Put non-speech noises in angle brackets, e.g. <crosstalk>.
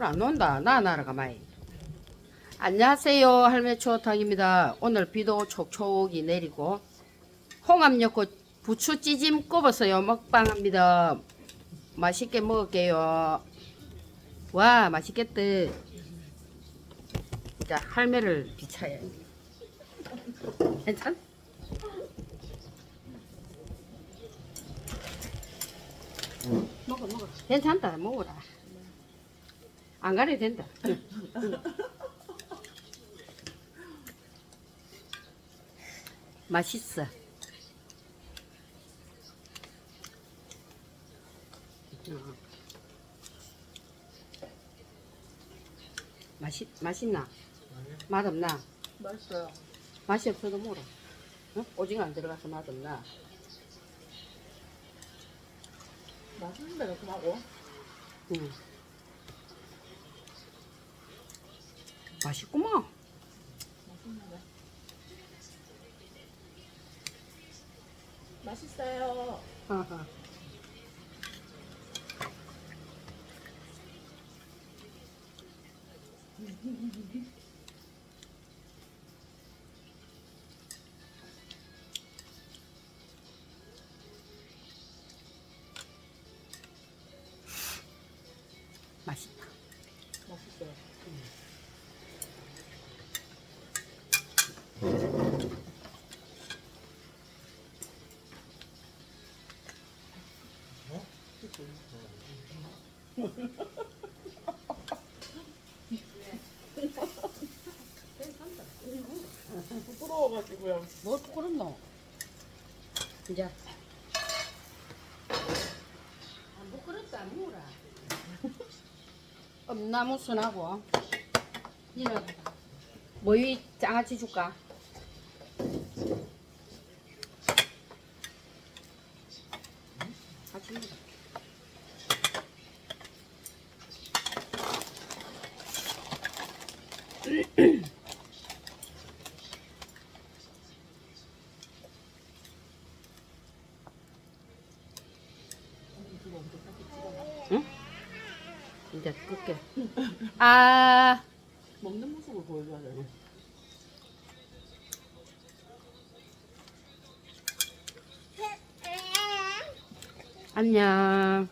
안 논다. 나 나라가 많이. 안녕하세요. 할매 추어탕입니다. 오늘 비도 촉촉이 내리고 홍합 넣고 부추 찌짐 꼽았어요. 먹방합니다. 맛있게 먹을게요. 와 맛있겠다. 자 할매를 비차야. 괜찮? 먹어 먹어. 괜찮다 먹어라. 안 가려도 된다. <laughs> 맛있어. 어. 맛있 맛있나? 맛 없나? 맛있어요. 맛이 없어도 뭐라. 어? 오징어 안 들어가서 맛 없나? 맛있는데 이렇게 하고. 응. 맛있구만. 맛있어요. 맛있다. 맛있어요. 부끄러워가지고요. 뭘 부끄럽노? 이제 안 부끄럽다 안 물어 엄나무 순하고 니는 뭐이 장아찌 줄까? 같이 먹어 응? 이제 끌게 아 먹는 모습을 보여줘야 돼. 안녕